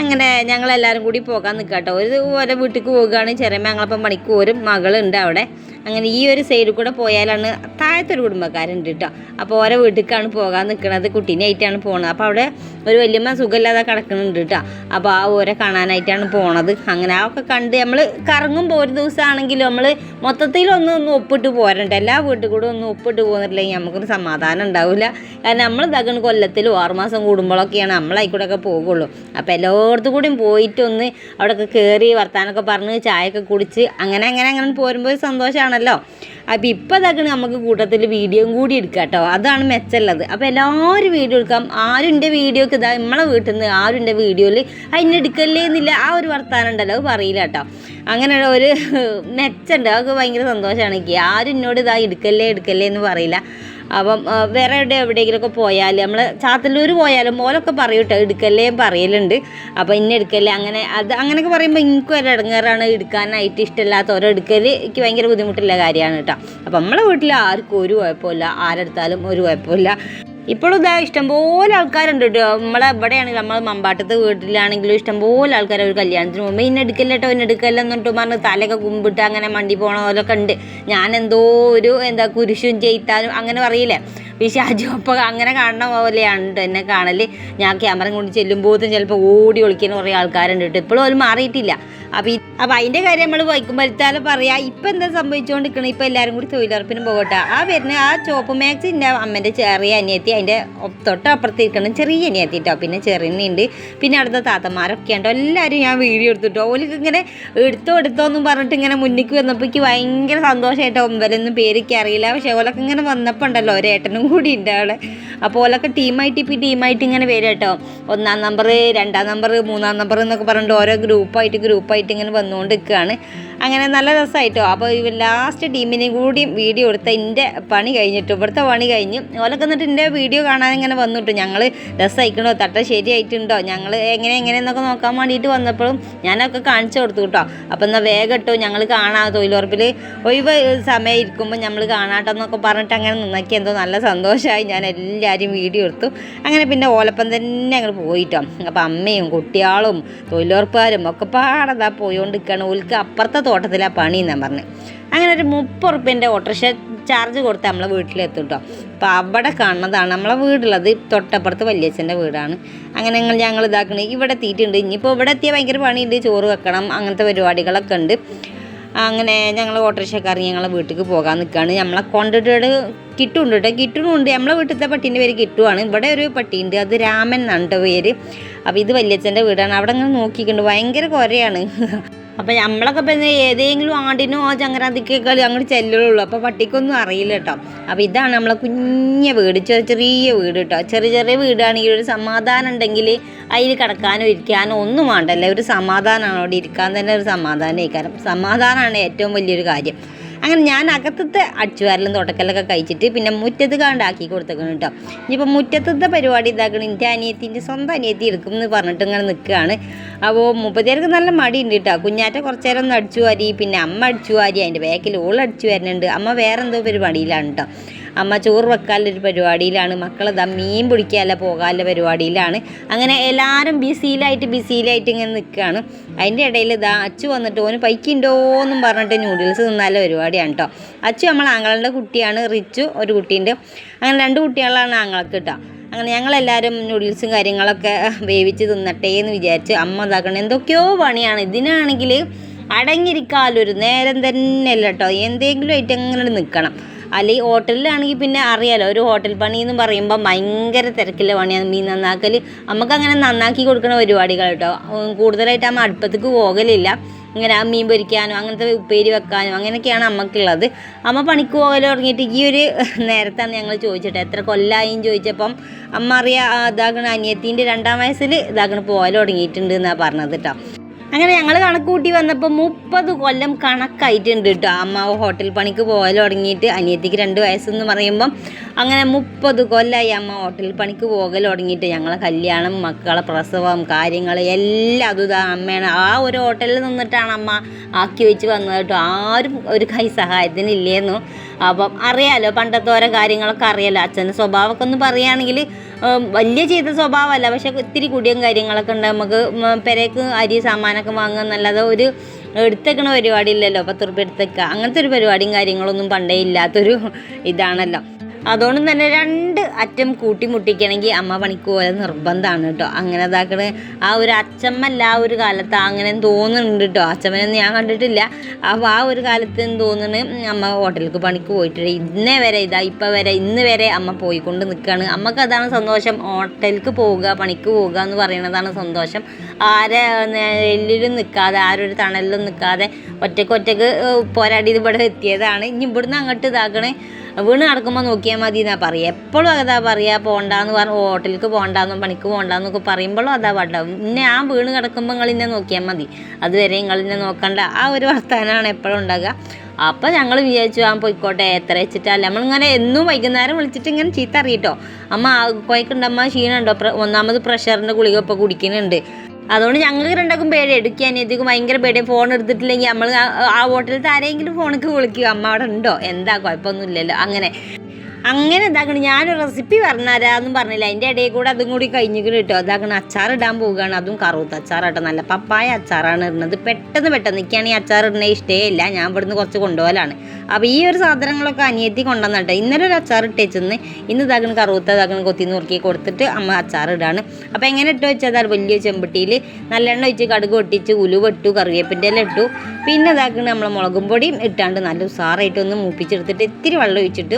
Speaker 1: അങ്ങനെ ഞങ്ങളെല്ലാവരും കൂടി പോകാൻ നിൽക്കാം കേട്ടോ ഒരു ഓരോ വീട്ടിലേക്ക് പോവുകയാണ് ചെറിയമ്മ ഞങ്ങളപ്പം പണിക്ക് ഒരു മകളുണ്ട് അവിടെ. അങ്ങനെ ഈ ഒരു സൈഡിൽ കൂടെ പോയാലാണ് താഴത്തൊരു കുടുംബക്കാരുണ്ട് കേട്ടോ അപ്പോൾ ഓരോ വീട്ടിലേക്കാണ് പോകാൻ നിൽക്കുന്നത് കുട്ടീനായിട്ടാണ് പോണത്. അപ്പോൾ അവിടെ ഒരു വലിയമ്മ സുഖമില്ലാതെ കിടക്കുന്നുണ്ട് കേട്ടോ അപ്പോൾ ആ ഓരെ കാണാനായിട്ടാണ് പോണത്. അങ്ങനെ ആ ഒക്കെ കണ്ട് നമ്മൾ കറങ്ങുമ്പോൾ ഒരു ദിവസമാണെങ്കിലും നമ്മൾ മൊത്തത്തിൽ ഒന്ന് ഒപ്പിട്ട് പോരണ്ട. എല്ലാ വീട്ടിൽ കൂടെ ഒന്ന് ഒപ്പിട്ട് പോകുന്നില്ലെങ്കിൽ നമുക്കൊരു സമാധാനം ഉണ്ടാവില്ല കാരണം നമ്മൾ ഇതാക്കുന്ന കൊല്ലത്തിലും ആറുമാസം കൂടുമ്പോഴൊക്കെയാണ് നമ്മളായിക്കൂടെയൊക്കെ പോകുള്ളൂ അപ്പോൾ എല്ലായിടത്തും കൂടിയും പോയിട്ടൊന്ന് അവിടെയൊക്കെ കയറി വർത്താനൊക്കെ പറഞ്ഞ് ചായയൊക്കെ കുടിച്ച് അങ്ങനെ അങ്ങനെ അങ്ങനെ പോരുമ്പോൾ സന്തോഷമാണല്ലോ അപ്പം ഇപ്പം ഇതാക്കണ നമുക്ക് കൂട്ടത്തിൽ വീഡിയോയും കൂടി എടുക്കാം കേട്ടോ. അതാണ് മെച്ചമുള്ളത് അപ്പോൾ എല്ലാവരും വീഡിയോ എടുക്കാം. ആരും എന്റെ വീഡിയോക്ക് ഇതാ നമ്മളെ വീട്ടിൽ നിന്ന് ആരും എന്റെ വീഡിയോയിൽ അതിനെ എടുക്കല്ലേ എന്നില്ല. ആ ഒരു വർത്താനം ഉണ്ടല്ലോ. അത് പറയില്ല കേട്ടോ. അങ്ങനെയുള്ള ഒരു മെച്ചമുണ്ട് അതൊക്കെ ഭയങ്കര സന്തോഷമാണ് എനിക്ക്. ആരും എന്നോട് ഇതാ എടുക്കല്ലേ എടുക്കല്ലേ എന്ന് പറയില്ല. അപ്പം വേറെ എവിടെ എവിടെയെങ്കിലുമൊക്കെ പോയാൽ നമ്മൾ ചാത്തല്ലൂർ പോയാലും മോലൊക്കെ പറയും കേട്ടോ എടുക്കല്ലേ പറയലുണ്ട്. അപ്പോൾ ഇന്ന എടുക്കല്ലേ അങ്ങനെ അത് അങ്ങനെയൊക്കെ പറയുമ്പോൾ എനിക്കും ഒരു ഇടങ്ങേറാണ് എടുക്കാനായിട്ട് ഇഷ്ടമില്ലാത്ത ഓരോ എടുക്കൽ എനിക്ക് ഭയങ്കര ബുദ്ധിമുട്ടുള്ള കാര്യമാണ് കേട്ടോ അപ്പം നമ്മളെ വീട്ടിൽ ആർക്കും ഒരു കുഴപ്പമില്ല. ആരെടുത്താലും ഒരു കുഴപ്പമില്ല. ഇപ്പോഴും ഇതാ ഇഷ്ടംപോലെ ആൾക്കാരുണ്ട് കേട്ടോ. നമ്മളെ ഇവിടെയാണെങ്കിൽ നമ്മൾ മമ്പാട്ടത്തെ വീട്ടിലാണെങ്കിലും ഇഷ്ടംപോലെ ആൾക്കാർ ഒരു കല്യാണത്തിന് പോകുമ്പോൾ ഇന്ന എടുക്കല്ല കേട്ടോ ഇന്ന എടുക്കല്ല എന്നിട്ട് പറഞ്ഞ് തലയൊക്കെ കുമ്പിട്ട് അങ്ങനെ മണ്ടി പോണ പോലൊക്കെ ഉണ്ട്. ഞാൻ എന്തോ ഒരു എന്താ കുരിശും ചെയ്ത്താനും അങ്ങനെ പറയില്ലേ? പിശാചു അപ്പോൾ അങ്ങനെ കാണുന്ന പോലെയാണ് എന്നെ കാണൽ ഞാൻ ക്യാമറ കൊണ്ട് ചെല്ലുമ്പോഴത്തും ചിലപ്പോൾ ഓടി ഒളിക്കുന്ന കുറേ ആൾക്കാരുണ്ട് കേട്ടോ. ഇപ്പോഴും അവർ മാറിയിട്ടില്ല. അപ്പോൾ ഈ അതിന്റെ കാര്യം നമ്മൾ വൈക്കുമ്പോഴത്താൽ പറയാം ഇപ്പം എന്താ സംഭവിച്ചുകൊണ്ടിരിക്കണം ഇപ്പം എല്ലാവരും കൂടി തൊഴിലുറപ്പിന് പോകട്ടെ. ആ വരുന്ന ആ ചോപ്പ് മാക്സ് എന്റെ അമ്മേന്റെ ചെറിയ അനിയത്തി അതിന്റെ തൊട്ടപ്പുറത്ത് ഇരിക്കണം ചെറിയ അനിയത്തി കേട്ടോ. പിന്നെ ചെറിയുണ്ട് പിന്നെ അടുത്ത താത്തമാരൊക്കെ ഉണ്ടോ. എല്ലാവരും ഞാൻ വീഡിയോ എടുത്തിട്ടോ. ഓലിക്ക് ഇങ്ങനെ എടുത്തോ എടുത്തോ എന്നും പറഞ്ഞിട്ട് ഇങ്ങനെ മുന്നിക്ക് വന്നപ്പോൾ എനിക്ക് ഭയങ്കര സന്തോഷമായിട്ടോ ഒമ്പലൊന്നും പേരൊക്കെ അറിയില്ല. പക്ഷേ ഓലൊക്കെ ഇങ്ങനെ വന്നപ്പോൾ ഉണ്ടല്ലോ ഒരേട്ടനും കൂടി ഉണ്ട് അവിടെ അപ്പോൾ ഓലൊക്കെ ടീമായിട്ട് ഇപ്പോൾ ടീമായിട്ട് ഇങ്ങനെ വരിക കേട്ടോ ഒന്നാം നമ്പർ രണ്ടാം നമ്പർ മൂന്നാം നമ്പർ എന്നൊക്കെ പറഞ്ഞിട്ട് ഓരോ ഗ്രൂപ്പായിട്ട് ഗ്രൂപ്പായിട്ട് ഇങ്ങനെ വന്നുകൊണ്ട് നിൽക്കുകയാണ് അങ്ങനെ നല്ല രസമായിട്ടോ അപ്പോൾ ലാസ്റ്റ് ടീമിനെയും കൂടി വീഡിയോ എടുത്ത എന്റെ പണി കഴിഞ്ഞിട്ട് ഇവിടുത്തെ പണി കഴിഞ്ഞ് ഓലൊക്കെ എന്നിട്ട് എന്റെ വീഡിയോ കാണാൻ ഇങ്ങനെ വന്നിട്ടു ഞങ്ങൾ രസമായിക്കണോ തട്ട ശരിയായിട്ടുണ്ടോ ഞങ്ങൾ എങ്ങനെ എങ്ങനെ എന്നൊക്കെ നോക്കാൻ വേണ്ടിയിട്ട് വന്നപ്പോഴും ഞാനൊക്കെ കാണിച്ചു കൊടുത്തു കേട്ടോ അപ്പം എന്നാൽ വേഗം ഇട്ടോ ഞങ്ങൾ കാണാം. തൊഴിലുറപ്പിൽ ഒഴിവ് സമയം ഇരിക്കുമ്പോൾ നമ്മൾ കാണാട്ടോ എന്നൊക്കെ പറഞ്ഞിട്ട് അങ്ങനെ നിന്നൊക്കെ എന്തോ നല്ല സന്തോഷമായി ഞാൻ എല്ലാവരും വീഡിയോ എടുത്തു. അങ്ങനെ പിന്നെ ഓലപ്പം തന്നെ ഞങ്ങൾ പോയിട്ടോ. അപ്പം അമ്മയും കുട്ടിയാളും തൊഴിലുറപ്പുകാരും ഒക്കെ പാടതാ പോയോണ്ട് നിൽക്കുകയാണ് ഓൽക്ക് അപ്പുറത്തെ തോട്ടത്തിലാണ് പണി എന്നാ പറഞ്ഞത് അങ്ങനെ ഒരു മുപ്പത് റുപ്യന്റെ ഓട്ടോറിക്ഷ ചാർജ് കൊടുത്ത് നമ്മളെ വീട്ടിലെത്തും കേട്ടോ അപ്പോൾ അവിടെ കാണുന്നതാണ് നമ്മളെ വീടുള്ളത്. തൊട്ടപ്പുറത്ത് വല്യച്ഛന്റെ വീടാണ്. അങ്ങനെ ഞങ്ങൾ ഞങ്ങൾ ഇതാക്കണേ. ഇവിടെ എത്തിയിട്ടുണ്ട്. ഇനിയിപ്പോൾ ഇവിടെ എത്തിയാൽ ഭയങ്കര പണിയുണ്ട്. ചോറ് വെക്കണം. അങ്ങനത്തെ പരിപാടികളൊക്കെ ഉണ്ട്. അങ്ങനെ ഞങ്ങൾ കറങ്ങി ഞങ്ങളെ വീട്ടിലേക്ക് പോകാൻ നിൽക്കുകയാണ് നമ്മളെ കൊണ്ടിട്ട് കിട്ടുന്നുണ്ട് കേട്ടോ കിട്ടുന്നുണ്ട് നമ്മളെ വീട്ടിലത്തെ പട്ടീന്റെ പേര് കിട്ടുവാണ്. ഇവിടെ ഒരു പട്ടിയുണ്ട് അത് രാമൻ എന്നാണ് പേര്. അപ്പോൾ ഇത് വല്യച്ഛന്റെ വീടാണ്. അവിടെ അങ്ങനെ നോക്കിയിട്ടുണ്ട് ഭയങ്കര കുരയാണ്. അപ്പം നമ്മളൊക്കെ ഇപ്പം ഏതെങ്കിലും ആണ്ടിനോ ചങ്ങരാതിക്കൊക്കെ അങ്ങോട്ട് ചെല്ലുള്ളൂ. അപ്പോൾ പട്ടിക്കൊന്നും അറിയില്ല കേട്ടോ. അപ്പോൾ ഇതാണ് നമ്മളെ കുഞ്ഞ വീട്. ചെറിയ ചെറിയ വീട് കേട്ടോ. ചെറിയ ചെറിയ വീടാണെങ്കിൽ ഒരു സമാധാനം ഉണ്ടെങ്കിൽ അതിൽ കിടക്കാനോ ഇരിക്കാനോ ഒന്നും വേണ്ടല്ലേ. ഒരു സമാധാനമാണ് അവിടെ ഇരിക്കാൻ തന്നെ ഒരു സമാധാനം കാരണം സമാധാനമാണ് ഏറ്റവും വലിയൊരു കാര്യം. അങ്ങനെ ഞാൻ അകത്തത്തെ അടിച്ചുവാരലും തുടക്കലൊക്കെ കഴിച്ചിട്ട് പിന്നെ മുറ്റത്ത് കാണ്ടാക്കി കൊടുത്തേക്കണം കേട്ടോ. ഇനിയിപ്പോൾ മുറ്റത്തത്തെ പരിപാടി ഇതാക്കണം. എന്റെ അനിയത്തിന്റെ സ്വന്തം അനിയത്തി എടുക്കും എന്ന് പറഞ്ഞിട്ട് ഇങ്ങനെ നിൽക്കുകയാണ്. അപ്പോൾ മുപ്പത്തേർക്ക് നല്ല മടിയുണ്ട് കേട്ടോ. കുഞ്ഞാറ്റ കുറച്ച് നേരം ഒന്ന് അടിച്ചു വാരി പിന്നെ അമ്മ അടിച്ചു വാരി അതിന്റെ ബാക്കിൽ ഓൾ അടിച്ചു വരുന്നുണ്ട് അമ്മ വേറെന്തോ പരിപാടിയിലാണ് കേട്ടോ. അമ്മ ചോറ് വെക്കാനുള്ള ഒരു പരിപാടിയിലാണ്. മക്കൾ ഇതാ മീൻ പിടിക്കാനുള്ള പോകാനുള്ള പരിപാടിയിലാണ്. അങ്ങനെ എല്ലാവരും ബിസിയിലായിട്ട് ബിസിയിലായിട്ട് ഇങ്ങനെ നിൽക്കുകയാണ് അതിന്റെ ഇടയിൽ ഇതാ അച്ചു വന്നിട്ട് ഓന് പൈക്കുണ്ടോ എന്നും പറഞ്ഞിട്ട് ന്യൂഡിൽസ് തിന്നാലെ പരിപാടിയാണ് കേട്ടോ അച്ചു നമ്മൾ ആങ്ങളുടെ കുട്ടിയാണ് റിച്ചു ഒരു കുട്ടീന്റെ അങ്ങനെ രണ്ട് കുട്ടികളാണ് ആങ്ങൾക്ക് കേട്ടോ അങ്ങനെ ഞങ്ങളെല്ലാവരും നൂഡിൽസും കാര്യങ്ങളൊക്കെ വേവിച്ച് തിന്നട്ടെ എന്ന് വിചാരിച്ച് അമ്മ ഇതാക്കണം എന്തൊക്കെയോ പണിയാണ്. ഇതിനാണെങ്കിൽ അടങ്ങിയിരിക്കാലൊരു നേരം തന്നെ അല്ല കേട്ടോ എന്തെങ്കിലും ആയിട്ട് അങ്ങനെ നിൽക്കണം അല്ലെങ്കിൽ ഹോട്ടലിലാണെങ്കിൽ പിന്നെ അറിയാലോ ഒരു ഹോട്ടൽ പണി എന്ന് പറയുമ്പോൾ ഭയങ്കര തിരക്കിലെ പണിയാണ്. മീൻ നന്നാക്കൽ നമുക്കങ്ങനെ നന്നാക്കി കൊടുക്കുന്ന പരിപാടികൾ കേട്ടോ. കൂടുതലായിട്ട് നമ്മൾ അടുപ്പത്തേക്ക് പോകലില്ല. ഇങ്ങനെ ആ മീൻ പൊരിക്കാനും അങ്ങനത്തെ ഉപ്പേരി വെക്കാനോ അങ്ങനെയൊക്കെയാണ് അമ്മക്കുള്ളത് അമ്മ പണിക്ക് പോകലോ തുടങ്ങിയിട്ട് ഈ ഒരു നേരത്താണ് ഞങ്ങൾ ചോദിച്ചിട്ട് എത്ര കൊല്ലായും ചോദിച്ചപ്പം അമ്മ അറിയാം ആ, ഇതാക്കണ അനിയത്തിന്റെ രണ്ടാം വയസ്സിൽ ഇതാക്കണ പോകലോ തുടങ്ങിയിട്ടുണ്ട് എന്നാണ് പറഞ്ഞത് കേട്ടോ. അങ്ങനെ ഞങ്ങൾ കണക്ക് കൂട്ടി വന്നപ്പോൾ മുപ്പത് കൊല്ലം കണക്കായിട്ടുണ്ട് കേട്ടോ അമ്മ ഹോട്ടൽ പണിക്ക് പോകാൻ തുടങ്ങിയിട്ട് അനിയത്തിക്ക് രണ്ട് വയസ്സെന്ന് പറയുമ്പം അങ്ങനെ മുപ്പത് കൊല്ലമായി അമ്മ ഹോട്ടൽ പണിക്ക് പോകൽ തുടങ്ങിയിട്ട്. ഞങ്ങളെ കല്യാണം മക്കളെ പ്രസവം കാര്യങ്ങൾ എല്ലാം അതും അമ്മയാണ്. ആ ഒരു ഹോട്ടലിൽ നിന്നിട്ടാണ് അമ്മ ആക്കി വെച്ച് വന്നത് കേട്ടോ ആരും ഒരു കൈ സഹായത്തിന് സഹായത്തിനില്ലേന്നു. അപ്പം അറിയാലോ പണ്ടത്തെ ഓരോ കാര്യങ്ങളൊക്കെ അറിയാലോ. അച്ഛന്റെ സ്വഭാവമൊക്കെ ഒന്ന് പറയുകയാണെങ്കിൽ വലിയ ചെയ്ത സ്വഭാവമല്ല. പക്ഷെ ഇത്തിരി കുടിയും കാര്യങ്ങളൊക്കെ ഉണ്ട്. നമുക്ക് പെരയ്ക്ക് അരി സാമാനൊക്കെ വാങ്ങുക എന്നല്ലാതെ ഒരു എടുത്തേക്കണ പരിപാടി ഇല്ലല്ലോ. പത്ത് റുപ്യ എടുത്തേക്കുക. അങ്ങനത്തെ ഒരു പരിപാടിയും കാര്യങ്ങളൊന്നും പണ്ടേ ഇല്ലാത്തൊരു ഇതാണല്ലോ. അതുകൊണ്ട് തന്നെ രണ്ട് അറ്റം കൂട്ടിമുട്ടിക്കണമെങ്കിൽ അമ്മ പണിക്ക് പോയത് നിർബന്ധമാണ് കേട്ടോ. അങ്ങനെ ഇതാക്കണ. ആ ഒരു അച്ചമ്മല്ല ആ ഒരു കാലത്ത് അങ്ങനെ തോന്നുന്നുണ്ട് കേട്ടോ. അച്ചമ്മനൊന്നും ഞാൻ കണ്ടിട്ടില്ല. അപ്പോൾ ആ ഒരു കാലത്ത് തോന്നുന്നു അമ്മ ഹോട്ടലിലേക്ക് പണിക്ക് പോയിട്ടുണ്ട്. ഇന്നേ വരെ ഇതാ ഇപ്പം വരെ ഇന്ന് വരെ അമ്മ പോയിക്കൊണ്ട് നിൽക്കുകയാണ് അമ്മയ്ക്ക് അതാണ് സന്തോഷം. ഹോട്ടലിലേക്ക് പോവുക പണിക്ക് പോവുക എന്ന് പറയുന്നതാണ് സന്തോഷം. ആരെ നെല്ലിലും നിൽക്കാതെ ആരൊരു തണലിലും നിൽക്കാതെ ഒറ്റക്കൊറ്റക്ക് പോരാടി ഇവിടെ എത്തിയതാണ്. ഇനി ഇവിടുന്ന് അങ്ങോട്ട് ഇതാക്കണേ. വീണ് നടക്കുമ്പോൾ നോക്കിയാൽ മതി എന്നാ പറയുക എപ്പോഴും അതാ പറയുക പോകണ്ടെന്ന് പറഞ്ഞു ഹോട്ടലിലേക്ക് പോകണ്ടെന്നും പണിക്ക് പോകണ്ടെന്നൊക്കെ പറയുമ്പോഴും അതാ പാടാവും പിന്നെ ആ വീണ് കിടക്കുമ്പോൾ നിങ്ങൾ ഇന്നെ നോക്കിയാൽ മതി. അതുവരെ നിങ്ങൾ ഇന്നെ നോക്കണ്ട. ആ ഒരു വർത്തമാനമാണ് എപ്പോഴും ഉണ്ടാകുക അപ്പം ഞങ്ങൾ വിചാരിച്ചു ആ പോയിക്കോട്ടെ എത്ര വെച്ചിട്ടല്ല? നമ്മളിങ്ങനെ എന്നും വൈകുന്നേരം വിളിച്ചിട്ട് ഇങ്ങനെ ചീത്ത അറിയിട്ടോ അമ്മ കോയക്കുണ്ടമ്മ ക്ഷീണമുണ്ടോ ഒന്നാമത് പ്രഷറിന്റെ ഗുളിക ഇപ്പോൾ കുടിക്കുന്നുണ്ട് അതുകൊണ്ട് ഞങ്ങൾക്ക് രണ്ടാക്കും പേടി എടുക്കുക അനിയത്തിക്ക് ഭയങ്കര പേടിയാണ് ഫോൺ എടുത്തിട്ടില്ലെങ്കിൽ നമ്മൾ ആ ഹോട്ടലിൽ ആരെങ്കിലും ഫോണൊക്കെ വിളിക്കുക. അമ്മ അവിടെ ഉണ്ടോ? എന്താ കുഴപ്പമൊന്നുമില്ലല്ലോ. അങ്ങനെ. അങ്ങനെ ഇതാക്കണം. ഞാനൊരു റെസിപ്പി പറഞ്ഞുതരാമെന്നും പറഞ്ഞില്ല. അതിന്റെ ഇടയിൽ കൂടെ അതും കൂടി കഴിഞ്ഞിട്ട് കേട്ടോ. അച്ചാർ ഇടാൻ പോവുകയാണ്. അതും കറുത്ത അച്ചാറാട്ടോ. നല്ല പപ്പായ അച്ചാറാണ് ഇടുന്നത്. പെട്ടെന്ന് പെട്ടെന്ന് ഈ അച്ചാർ ഇടുന്ന ഇഷ്ടേ ഇല്ല ഞാൻ ഇവിടുന്ന് കുറച്ച് കൊണ്ടുപോകലാണ്. അപ്പോൾ ഈ ഒരു സാധനങ്ങളൊക്കെ അനിയത്തി കൊണ്ടുവന്നിട്ട് ഇന്നലെ ഒരു അച്ചാർ ഇട്ടേച്ചെന്ന്. ഇന്ന് ഇതാക്കണ കറുത്ത ഇതാക്കണം കൊത്തി നുറുക്കി കൊടുത്തിട്ട് അമ്മ അച്ചാർ ഇടാണ്. അപ്പോൾ എങ്ങനെ ഇട്ട് വെച്ചാൽ വലിയ ചെമ്പട്ടിയിൽ നല്ലെണ്ണ ഒഴിച്ച് കടുക് പൊട്ടിച്ച് ഉലുവ ഇട്ടു കറിവേപ്പിന്റെ എല്ലാം ഇട്ടു. പിന്നെ ഇതാക്കണ നമ്മൾ മുളകും പൊടിയും ഇട്ടാണ്ട് നല്ല ഉസാറായിട്ട് ഒന്ന് മൂപ്പിച്ചെടുത്തിട്ട് ഇത്തിരി വെള്ളം ഒഴിച്ചിട്ട്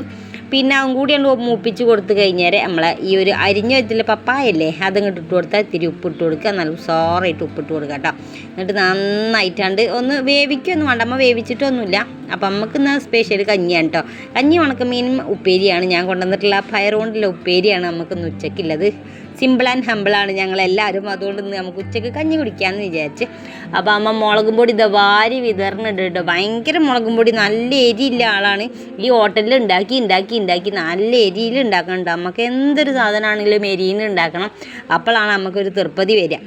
Speaker 1: പിന്നെ അതും കൂടി ഒന്ന് മൂപ്പിച്ച് കൊടുത്ത് കഴിഞ്ഞാൽ നമ്മളെ ഈ ഒരു അരിഞ്ഞ വെച്ചില്ല പപ്പായല്ലേ അതങ്ങോട്ട് ഇട്ട് കൊടുത്താൽ ഇത്തിരി ഉപ്പിട്ട് കൊടുക്കുക. നല്ല ഉസാറായിട്ട് ഉപ്പിട്ട് കൊടുക്കുക കേട്ടോ. എന്നിട്ട് നന്നായിട്ടാണ്ട് ഒന്ന് വേവിക്കൊന്നും വേണ്ട. അമ്മ വേവിച്ചിട്ടൊന്നുമില്ല. അപ്പം നമുക്ക് ഇന്ന് സ്പെഷ്യൽ കഞ്ഞിയാണ് കേട്ടോ കഞ്ഞി ഉണക്കമീനും ഉപ്പേരിയാണ്. ഞാൻ കൊണ്ടുവന്നിട്ടുള്ള പയർ കൊണ്ടുള്ള ഉപ്പേരിയാണ് നമുക്കിന്ന് ഉച്ചയ്ക്കുള്ളത് സിമ്പിൾ ആൻഡ് ഹമ്പിളാണ് ഞങ്ങളെല്ലാവരും. അതുകൊണ്ട് നമുക്ക് ഉച്ചയ്ക്ക് കഞ്ഞി കുടിക്കാമെന്ന് വിചാരിച്ച്. അപ്പോൾ അമ്മ മുളകും പൊടി ഇതാ വാരി വിതറിനിട്ട് ഭയങ്കര മുളകും പൊടി നല്ല എരിയില്ല ആളാണ്. ഈ ഹോട്ടലിൽ ഉണ്ടാക്കി ഉണ്ടാക്കി ഉണ്ടാക്കി നല്ല എരിയിൽ ഉണ്ടാക്കണുണ്ട് നമുക്ക് എന്തൊരു സാധനമാണെങ്കിലും എരിയിൽ ഉണ്ടാക്കണം അപ്പോഴാണ് നമുക്കൊരു തൃപ്പതി വരിക.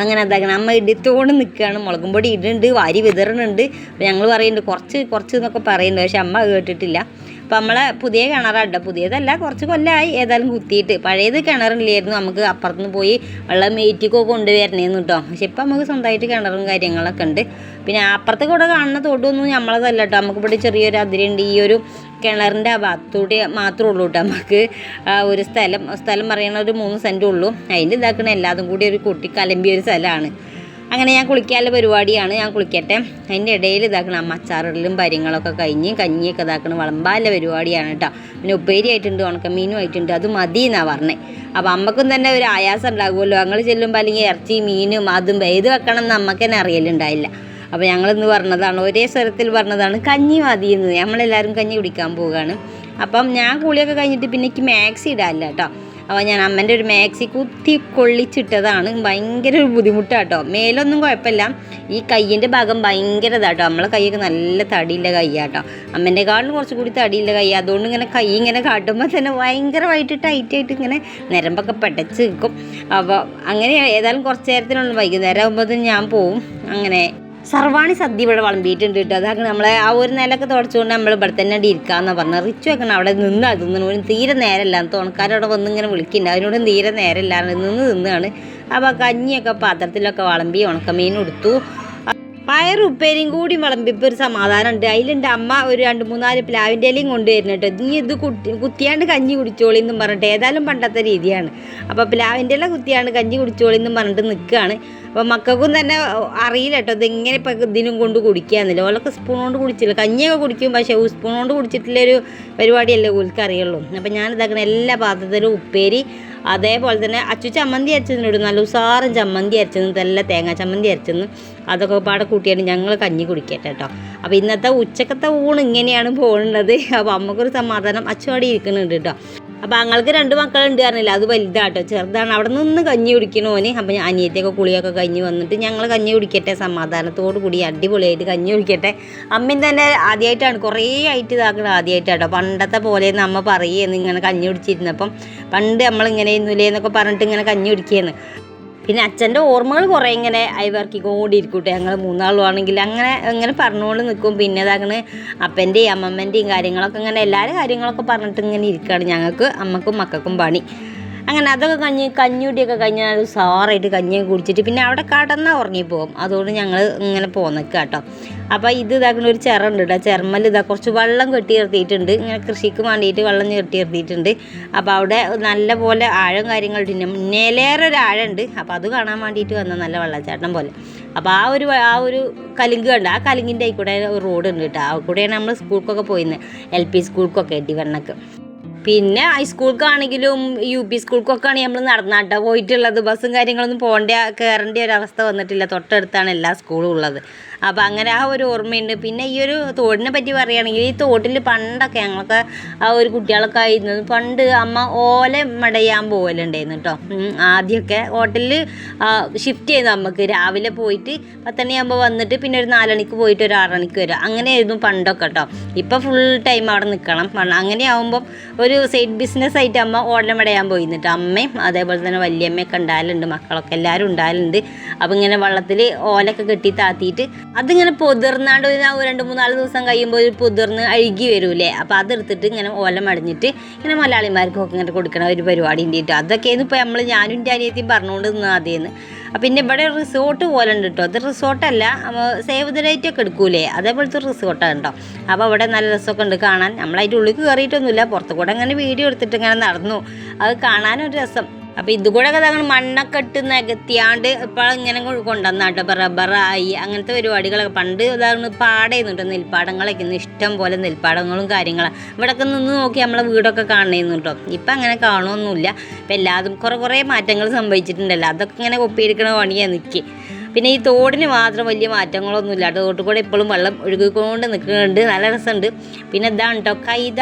Speaker 1: അങ്ങനെ എന്താക്കണം? അമ്മ ഇടിത്തോണ്ട് നിൽക്കുകയാണ് മുളകും പൊടി ഇടുന്നുണ്ട് വാരി വിതറുന്നുണ്ട് ഞങ്ങൾ പറയുന്നുണ്ട് കുറച്ച് കുറച്ച് എന്നൊക്കെ പറയുന്നുണ്ട് പക്ഷെ അമ്മ കേട്ടിട്ടില്ല. അപ്പം നമ്മളെ പുതിയ കിണറാട്ടോ. പുതിയതല്ല കുറച്ച് കൊല്ലമായി ഏതായാലും കുത്തിയിട്ട്. പഴയത് കിണറില്ലായിരുന്നു. നമുക്ക് അപ്പുറത്തുനിന്ന് പോയി വെള്ളം ഏറ്റിക്കോ കൊണ്ടുവരണേന്ന് കേട്ടോ പക്ഷെ ഇപ്പം നമുക്ക് സ്വന്തമായിട്ട് കിണറും കാര്യങ്ങളൊക്കെ ഉണ്ട്. പിന്നെ അപ്പുറത്ത് കൂടെ കാണുന്ന തൊട്ടൊന്നും നമ്മളതല്ല കേട്ടോ നമുക്ക് ഇവിടെ ചെറിയൊരു അതിരുണ്ട്. ഈ ഒരു കിണറിന്റെ ആ ഭാഗത്തൂടെ മാത്രമേ ഉള്ളൂ കേട്ടോ നമുക്ക് ഒരു സ്ഥലം സ്ഥലം പറയുന്ന ഒരു മൂന്ന് സെന്റുള്ളൂ അതിന്റെ ഇതാക്കണ എല്ലാതും കൂടി ഒരു കൂട്ടി കലമ്പിയ ഒരു സ്ഥലമാണ്. അങ്ങനെ ഞാൻ കുളിക്കാനുള്ള പരിപാടിയാണ് ഞാൻ കുളിക്കട്ടെ. അതിന്റെ ഇടയിൽ ഇതാക്കണം അമ്മ അച്ചാറിടലും കാര്യങ്ങളൊക്കെ കഴിഞ്ഞ് കഞ്ഞിയൊക്കെ ഇതാക്കണം വിളമ്പാനുള്ള പരിപാടിയാണ് കേട്ടോ. പിന്നെ ഉപ്പേരി ആയിട്ടുണ്ട് ഉണക്കമീനും ആയിട്ടുണ്ട് അത് മതി എന്നാണ് പറഞ്ഞത് അപ്പോൾ അമ്മക്കും തന്നെ ഒരു ആയാസം ഉണ്ടാകുമല്ലോ. ഞങ്ങൾ ചെല്ലുമ്പോൾ അല്ലെങ്കിൽ ഇറച്ചി മീനും അതും ഏത് വെക്കണം എന്ന് അമ്മയ്ക്ക് തന്നെ അറിയലുണ്ടായില്ല അപ്പോൾ ഞങ്ങളിന്ന് പറഞ്ഞതാണ് ഒരേ സ്വരത്തിൽ പറഞ്ഞതാണ് കഞ്ഞി മതി എന്ന്. നമ്മളെല്ലാവരും കഞ്ഞി കുടിക്കാൻ പോവുകയാണ്. അപ്പം ഞാൻ കുളിയൊക്കെ കഴിഞ്ഞിട്ട് പിന്നെ എനിക്ക് മാക്സി ഇടാനില്ല കേട്ടോ. അപ്പോൾ ഞാൻ അമ്മന്റെ ഒരു മാക്സി കുത്തി കൊള്ളിച്ചിട്ടതാണ്. ഭയങ്കര ഒരു ബുദ്ധിമുട്ടാട്ടോ. മേലൊന്നും കുഴപ്പമില്ല. ഈ കയ്യിന്റെ ഭാഗം ഭയങ്കര ഇതാട്ടോ. നമ്മളെ കൈയൊക്കെ നല്ല തടിയുള്ള കൈയാട്ടോ. കുറച്ച് കൂടി തടിയുള്ള കൈ. അതുകൊണ്ട് ഇങ്ങനെ കൈ ഇങ്ങനെ കാട്ടുമ്പോൾ തന്നെ ഭയങ്കരമായിട്ട് ടൈറ്റായിട്ട് ഇങ്ങനെ നിരമ്പൊക്കെ പെടച്ച് നിൽക്കും അപ്പോൾ അങ്ങനെ ഏതായാലും കുറച്ച് നേരത്തിനുള്ള വൈകുന്നേരം ആകുമ്പോൾ ഞാൻ പോവും. അങ്ങനെ സർവാണി സദ്യ ഇവിടെ വിളമ്പിയിട്ടുണ്ട് കേട്ടോ അതൊക്കെ നമ്മളെ ആ ഒരു നിലയൊക്കെ തുടച്ചുകൊണ്ട് നമ്മൾ ഇവിടെ തന്നെ ഇരിക്കാമെന്ന് പറഞ്ഞു റിച്ചു ഒക്കെ അവിടെ നിന്ന് അത് നിന്നും തീരെ നേരമല്ല തോണക്കാരവിടെ വന്ന് ഇങ്ങനെ വിളിക്കുന്നുണ്ട്. അതിനോട് തീരെ നേരമല്ല നിന്ന് നിന്നാണ്. അപ്പോൾ കഞ്ഞിയൊക്കെ പാത്രത്തിലൊക്കെ വിളമ്പി ഉണക്കമീൻ എടുത്തു പയർ ഉപ്പേരിയും കൂടി വിളമ്പിപ്പോൾ ഒരു സമാധാനം ഉണ്ട് അതിലുണ്ട് അമ്മ ഒരു രണ്ട് മൂന്നാൽ പ്ലാവിന്റെ ഇലയും കൊണ്ടുവരുന്നുണ്ട് നീ ഇത് കുട്ടി കുത്തിയാണ്ട് കഞ്ഞി കുടിച്ചോളി എന്നും പറഞ്ഞിട്ട് ഏതായാലും പണ്ടത്തെ രീതിയാണ്. അപ്പോൾ പ്ലാവിന്റെ ഇല കുത്തിയാണ്ട് കഞ്ഞി കുടിച്ചോളി എന്നും പറഞ്ഞിട്ട് നിൽക്കുകയാണ്. അപ്പോൾ മക്കൾക്കും തന്നെ അറിയില്ല കേട്ടോ ഇതെങ്ങനെ ഇപ്പോൾ ഇതിനും കൊണ്ട് കുടിക്കുകയെന്നില്ല ഓലൊക്കെ സ്പൂൺ കൊണ്ട് കുടിച്ചില്ല. കഞ്ഞിയൊക്കെ കുടിക്കും പക്ഷേ സ്പൂൺ കൊണ്ട് കുടിച്ചിട്ടുള്ളൊരു പരിപാടിയല്ലേ ഓൽക്ക് അറിയുള്ളൂ. അപ്പോൾ ഞാൻ ഇതാക്കുന്ന എല്ലാ പാത്രത്തിലും ഉപ്പേരി അതേപോലെ തന്നെ അച്ചു ചമ്മന്തി അരച്ചതിനോട് നല്ല ഉസാറും ചമ്മന്തി അരച്ചെന്ന് നല്ല തേങ്ങ ചമ്മന്തി അരച്ചെന്ന് അതൊക്കെ പാടെ കൂട്ടിയാണ് ഞങ്ങൾ കഞ്ഞി കുടിക്കട്ടെ കേട്ടോ അപ്പോൾ ഇന്നത്തെ ഉച്ചക്കത്തെ ഊണ് ഇങ്ങനെയാണ് പോകുന്നത് അപ്പോൾ അമ്മക്കൊരു സമാധാനം അച്ചു അവിടെ ഇരിക്കുന്നുണ്ട് കേട്ടോ അപ്പോൾ അങ്ങൾക്ക് രണ്ട് മക്കളുണ്ട് പറഞ്ഞില്ല? അത് വലുതാട്ടോ. ചെറുതാണ്. അവിടെ നിന്ന് കഞ്ഞി കുടിക്കണോന് അപ്പോൾ ഞാൻ അനിയത്തിയൊക്കെ കുളിയൊക്കെ കഞ്ഞി വന്നിട്ട് ഞങ്ങൾ കഞ്ഞി കുടിക്കട്ടെ സമാധാനത്തോടു കൂടി. അടിപൊളിയായിട്ട് കഞ്ഞി കുടിക്കട്ടെ. അമ്മയും തന്നെ ആദ്യമായിട്ടാണ് കുറേ ആയിട്ട് ഇതാക്കുന്നത് ആദ്യമായിട്ടാട്ടോ പണ്ടത്തെ പോലെ അമ്മ പറയുന്നു ഇങ്ങനെ കഞ്ഞി കുടിച്ചിരുന്നപ്പം. പണ്ട് നമ്മളിങ്ങനെ ഇന്നുലേ എന്നൊക്കെ പറഞ്ഞിട്ട് ഇങ്ങനെ കഞ്ഞി കുടിക്കുകയെന്ന് പിന്നെ അച്ഛന്റെ ഓർമ്മകൾ കുറേ ഇങ്ങനെ അയവർക്കിക്കൊണ്ടിരിക്കട്ടെ ഞങ്ങൾ മൂന്നാളും ആണെങ്കിൽ അങ്ങനെ അങ്ങനെ പറഞ്ഞുകൊണ്ട് നിൽക്കും പിന്നെ അതങ്ങനെ അപ്പന്റെയും അമ്മമ്മന്റെയും കാര്യങ്ങളൊക്കെ ഇങ്ങനെ എല്ലാവരും കാര്യങ്ങളൊക്കെ പറഞ്ഞിട്ട് ഇങ്ങനെ ഇരിക്കുകയാണ് ഞങ്ങൾക്ക് അമ്മക്കും മക്കൾക്കും പണി. അങ്ങനെ അതൊക്കെ കഞ്ഞി കഞ്ഞൂടിയൊക്കെ കഴിഞ്ഞാൽ സാറായിട്ട് കഞ്ഞി കുടിച്ചിട്ട് പിന്നെ അവിടെ കടന്നാൽ ഉറങ്ങിപ്പോകും അതുകൊണ്ട് ഞങ്ങൾ ഇങ്ങനെ പോന്നിക്കുക കേട്ടോ അപ്പോൾ ഇത് ഇതാക്കുന്ന ഒരു ചിറ ഉണ്ട് കേട്ടോ ചിറമൽ ഇതാ കുറച്ച് വെള്ളം കെട്ടി നിർത്തിയിട്ടുണ്ട്. ഇങ്ങനെ കൃഷിക്ക് വേണ്ടിയിട്ട് വെള്ളം കെട്ടി നിർത്തിയിട്ടുണ്ട്. അപ്പോൾ അവിടെ നല്ല പോലെ ആഴം കാര്യങ്ങളുണ്ട്. മുന്നേലേറെ ഒരു ആഴമുണ്ട് അപ്പോൾ അത് കാണാൻ വേണ്ടിയിട്ട് വന്ന നല്ല വെള്ളച്ചാട്ടം പോലെ. അപ്പോൾ ആ ഒരു ആ ഒരു കലുങ്ക് കണ്ട് ആ കലുങ്കിന്റെ ആയിക്കൂടെ റോഡ് ഉണ്ട് കേട്ടോ ആ കൂടെയാണ് നമ്മൾ സ്കൂൾക്കൊക്കെ പോയിരുന്നത് എൽ പി സ്കൂൾക്കൊക്കെ എടിവണ്ണക്ക് പിന്നെ ഹൈസ്കൂൾക്കാണെങ്കിലും യു പി സ്കൂൾക്കൊക്കെ ആണെങ്കിൽ നമ്മൾ നടന്നാട്ടോ. പോയിട്ടുള്ളത് ബസ്സും കാര്യങ്ങളൊന്നും പോകേണ്ട കയറേണ്ട ഒരു അവസ്ഥ വന്നിട്ടില്ല. തൊട്ടടുത്താണ് എല്ലാ സ്കൂളും ഉള്ളത്. അപ്പോൾ അങ്ങനെ ആ ഒരു ഓർമ്മയുണ്ട്. പിന്നെ ഈ ഒരു തോടിനെ പറ്റി പറയുകയാണെങ്കിൽ ഈ തോട്ടിൽ പണ്ടൊക്കെ ഞങ്ങളൊക്കെ ആ ഒരു കുട്ടികളൊക്കെ ആയിരുന്നു. പണ്ട് അമ്മ ഓല മടയാൻ പോകലുണ്ടായിരുന്നു കേട്ടോ ആദ്യമൊക്കെ ഹോട്ടലിൽ ഷിഫ്റ്റ് ചെയ്യുന്നു നമുക്ക് രാവിലെ പോയിട്ട് പത്തണിയാകുമ്പോൾ വന്നിട്ട് പിന്നെ ഒരു നാലണിക്ക് പോയിട്ട് ഒരു ആറണിക്ക് വരിക അങ്ങനെയായിരുന്നു പണ്ടൊക്കെ കേട്ടോ ഇപ്പോൾ ഫുൾ ടൈം അവിടെ നിൽക്കണം അങ്ങനെ ആകുമ്പം ഒരു സൈഡ് ബിസിനസ് ആയിട്ട് അമ്മ ഓടലമടയാൻ പോയി എന്നിട്ട് അമ്മയും അതേപോലെ തന്നെ വലിയമ്മയൊക്കെ ഉണ്ടായാലുണ്ട് മക്കളൊക്കെ എല്ലാവരും ഉണ്ടായാലുണ്ട് അപ്പോൾ ഇങ്ങനെ വെള്ളത്തിൽ ഓലൊക്കെ കെട്ടി താത്തിയിട്ട് അതിങ്ങനെ പൊതിർന്നാണ്ട് ഒരു രണ്ട് മൂന്നാൽ ദിവസം കഴിയുമ്പോൾ ഒരു പൊതിർന്ന് അഴുകി വരൂലേ? അപ്പോൾ അതെടുത്തിട്ട് ഇങ്ങനെ ഓല മടഞ്ഞിട്ട് ഇങ്ങനെ മലയാളിമാർക്കൊക്കെ ഇങ്ങനെ കൊടുക്കണ ഒരു പരിപാടി ഉണ്ട് കേട്ടോ അതൊക്കെയാണ് ഇപ്പോൾ നമ്മൾ ഞാനും എന്റെ അനിയത്തിയും പറഞ്ഞുകൊണ്ട് നിന്ന് ആദ്യമെന്ന് പിന്നെ ഇവിടെ റിസോർട്ട് പോലെ ഉണ്ട് കേട്ടോ അത് റിസോർട്ടല്ല സേവ് ദ ഡേറ്റ് ഒക്കെ എടുക്കൂലേ? അതേപോലത്തെ റിസോർട്ടാണ് കേട്ടോ അപ്പോൾ അവിടെ നല്ല രസമൊക്കെ ഉണ്ട് കാണാൻ. നമ്മളതിന്റെ ഉള്ളിൽ കയറിയിട്ടൊന്നുമില്ല പുറത്തു കൂടെ അങ്ങനെ വീഡിയോ എടുത്തിട്ട് ഇങ്ങനെ നടന്നു. അത് കാണാനൊരു രസം. അപ്പോൾ ഇതുകൂടെ തങ്ങൾ മണ്ണൊക്കെ ഇട്ട് നികത്തിയാണ്ട് ഇപ്പോൾ ഇങ്ങനെ കൊണ്ടുവന്നാട്ടോ. ഇപ്പോൾ റബ്ബറായി അങ്ങനത്തെ പരിപാടികളൊക്കെ. പണ്ട് ഇതാണ് പാടയുന്നുണ്ട് നെൽപ്പാടങ്ങളൊക്കെ. ഇന്ന് ഇഷ്ടം പോലെ നെൽപ്പാടങ്ങളും കാര്യങ്ങളാണ് ഇവിടെയൊക്കെ നിന്ന് നോക്കി നമ്മളെ വീടൊക്കെ കാണുന്നുണ്ടോ ഇപ്പം അങ്ങനെ കാണുമൊന്നുമില്ല ഇപ്പം എല്ലാതും കുറേ കുറേ മാറ്റങ്ങൾ സംഭവിച്ചിട്ടുണ്ടല്ലോ. അതൊക്കെ ഇങ്ങനെ ഒപ്പിയെടുക്കണ പണിയാണ് നിൽക്കി പിന്നെ ഈ തോടിന് മാത്രം വലിയ മാറ്റങ്ങളൊന്നുമില്ല. തോട്ടുകൂടെ എപ്പോഴും വെള്ളം ഒഴുകിക്കൊണ്ട് നിൽക്കുന്നുണ്ട് നല്ല രസമുണ്ട്. പിന്നെ ഇതാണ് കേട്ടോ കൈത.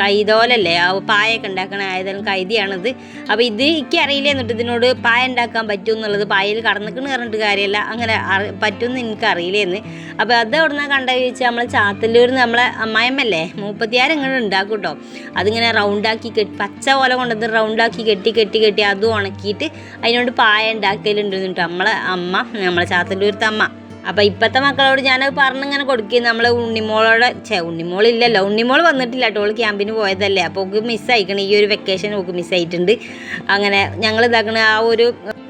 Speaker 1: കൈതോലല്ലേ? ആ പായൊക്കെ ഉണ്ടാക്കണ ആയതായാലും കൈതിയാണിത്. അപ്പോൾ ഇത് എനിക്ക് അറിയില്ല എന്നിട്ട് ഇതിനോട് പായ ഉണ്ടാക്കാൻ പറ്റും എന്നുള്ളത് പായയിൽ കടന്നിക്കണ് പറഞ്ഞിട്ട് കാര്യമല്ല. അങ്ങനെ അറി പറ്റുമെന്ന് എനിക്ക് അറിയില്ലേന്ന്. അപ്പോൾ അത് അവിടെ നിന്ന് കണ്ടത് ചോദിച്ചാൽ നമ്മളെ ചാത്തല്ലൂർ നമ്മളെ അമ്മായമ്മല്ലേ മുപ്പത്തിയാറ് ഇങ്ങനെ ഉണ്ടാക്കും കേട്ടോ അതിങ്ങനെ റൗണ്ടാക്കി കെട്ടി പച്ച പോലെ കൊണ്ടത് റൗണ്ടാക്കി കെട്ടി കെട്ടി കെട്ടി അതും ഉണക്കിയിട്ട് അതിനോട് പായ ഉണ്ടാക്കലുണ്ട് നമ്മളെ അമ്മ നമ്മളെ ചാത്തല്ലൂരത്തെ അമ്മ. അപ്പോൾ ഇപ്പോഴത്തെ മക്കളോട് ഞാനത് പറഞ്ഞിങ്ങനെ കൊടുക്കും നമ്മളെ ഉണ്ണിമോളോടെ ചേ ഉണ്ണിമോളില്ലല്ലോ. ഉണ്ണിമോൾ വന്നിട്ടില്ല കേട്ടോ. ഓൾ ക്യാമ്പിന് പോയതല്ലേ. അപ്പോൾ ഓക്ക് മിസ്സായിക്കണം ഈ ഒരു വെക്കേഷൻ ഓക്ക് മിസ്സായിട്ടുണ്ട് അങ്ങനെ ഞങ്ങൾ ഇതാക്കണ. ആ ഒരു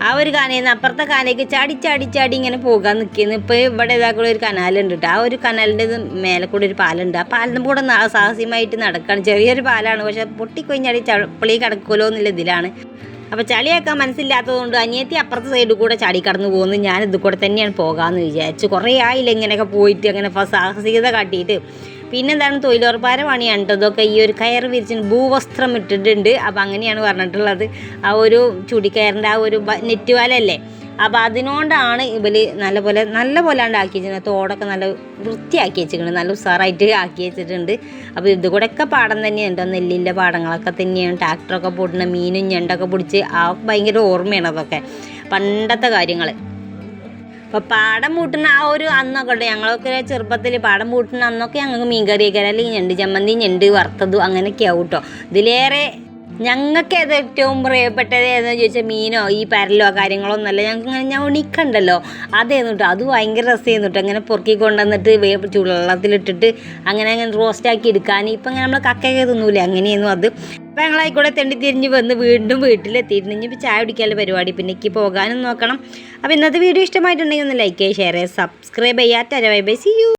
Speaker 1: ആ ഒരു കാനയിൽ നിന്ന് അപ്പുറത്തെ കാനയ്ക്ക് ചാടി ചാടി ചാടി ഇങ്ങനെ പോകാൻ നിൽക്കുന്നു ഇപ്പോൾ ഇവിടെ ഇതാക്കുന്ന ഒരു കനാലുണ്ട് കേട്ടോ ആ ഒരു കനാലിന്റെ മേലെ കൂടെ ഒരു പാലുണ്ട്. ആ പാലിന്റെ കൂടെ സാഹസ്യമായിട്ട് നടക്കുകയാണ് ചെറിയൊരു പാലാണ്. പക്ഷെ പൊട്ടിക്കൊഞ്ഞാടി ചപ്പളി കിടക്കുമല്ലോ എന്നുള്ള ഇതിലാണ്. അപ്പോൾ ചളിയാക്കാൻ മനസ്സില്ലാത്തതുകൊണ്ട് അനിയത്തി അപ്പുറത്തെ സൈഡിൽ കൂടെ ചാടി കടന്നു പോകുന്നു. ഞാൻ ഇത് കൂടെ തന്നെയാണ് പോകാമെന്ന് വിചാരിച്ചു. കുറേ ആയില്ല ഇങ്ങനെയൊക്കെ പോയിട്ട് അങ്ങനെ സാഹസികത കാട്ടിയിട്ട്. പിന്നെന്താണ് തൊഴിലുറപ്പാര പണിയാണ് ഇതൊക്കെ ഈ ഒരു കയർ വിരിച്ച് ഭൂവസ്ത്രം ഇട്ടിട്ടുണ്ട്. അപ്പോൾ അങ്ങനെയാണ് പറഞ്ഞിട്ടുള്ളത്. ആ ഒരു ചുടിക്കയറിന്റെ ആ ഒരു നെറ്റ് വലല്ലേ അപ്പോൾ അതിനോണ്ടാണ് ഇവർ നല്ല പോലെ നല്ല പോലെ ആക്കി തോടൊക്കെ നല്ല വൃത്തിയാക്കി വെച്ചിട്ടുണ്ട് നല്ല ഉഷാറായിട്ട് ആക്കി വെച്ചിട്ടുണ്ട്. അപ്പോൾ ഇത് കൂടെയൊക്കെ പാടം തന്നെയുണ്ട്. നെല്ലിന്റെ പാടങ്ങളൊക്കെ തന്നെയാണ്. ട്രാക്ടറൊക്കെ പൊടുന്ന മീനും ഞണ്ടൊക്കെ പിടിച്ച് ആ ഭയങ്കര ഓർമ്മയാണ് അതൊക്കെ. പണ്ടത്തെ കാര്യങ്ങൾ അപ്പോൾ പാടം പൂട്ടുന്ന ആ ഒരു അന്നൊക്കെ ഉണ്ട് ഞങ്ങളൊക്കെ ചെറുപ്പത്തിൽ പാടം പൂട്ടുന്ന അന്നൊക്കെ ഞങ്ങൾക്ക് മീൻകറിയൊക്കെ അല്ലെങ്കിൽ ഞണ്ട് ചമ്മന്തി ഞണ്ട് വറുത്തതും അങ്ങനെയൊക്കെ ആവും കേട്ടോ ഇതിലേറെ ഞങ്ങൾക്ക് ഏത് ഏറ്റവും പ്രിയപ്പെട്ടത് ഏതെന്ന് ചോദിച്ചാൽ മീനോ? ഈ പരലോ കാര്യങ്ങളോ ഒന്നല്ല ഞങ്ങൾക്ക് ഇങ്ങനെ ഞാൻ ഉണിക്കണ്ടല്ലോ. അതേന്ന് കേട്ടോ അത് ഭയങ്കര രസമായിരുന്നു കേട്ടോ അങ്ങനെ പൊറുക്കി കൊണ്ടുവന്നിട്ട് വേ ചുള്ളത്തിലിട്ടിട്ട് അങ്ങനെ അങ്ങനെ റോസ്റ്റ് ആക്കി എടുക്കാൻ ഇപ്പം അങ്ങനെ നമ്മൾ കക്കയൊക്കെ തിന്നൂലേ? അങ്ങനെയായിരുന്നു അത്. അപ്പം ഞങ്ങളായിക്കൂടെ തെണ്ടി തിരിഞ്ഞ് വന്ന് വീണ്ടും വീട്ടിലെത്തിയിട്ടുണ്ട്. ഇനിയിപ്പോൾ ചായ കുടിക്കാനുള്ള പരിപാടി. പിന്നെ എനിക്ക് പോകാനും നോക്കണം. അപ്പോൾ ഇന്നത്തെ വീഡിയോ ഇഷ്ടമായിട്ടുണ്ടെങ്കിൽ ഒന്ന് ലൈക്ക് ചെയ്യുക ഷെയർ ചെയ്യുക സബ്സ്ക്രൈബ് ചെയ്യാത്ത ബൈ ബൈ. C U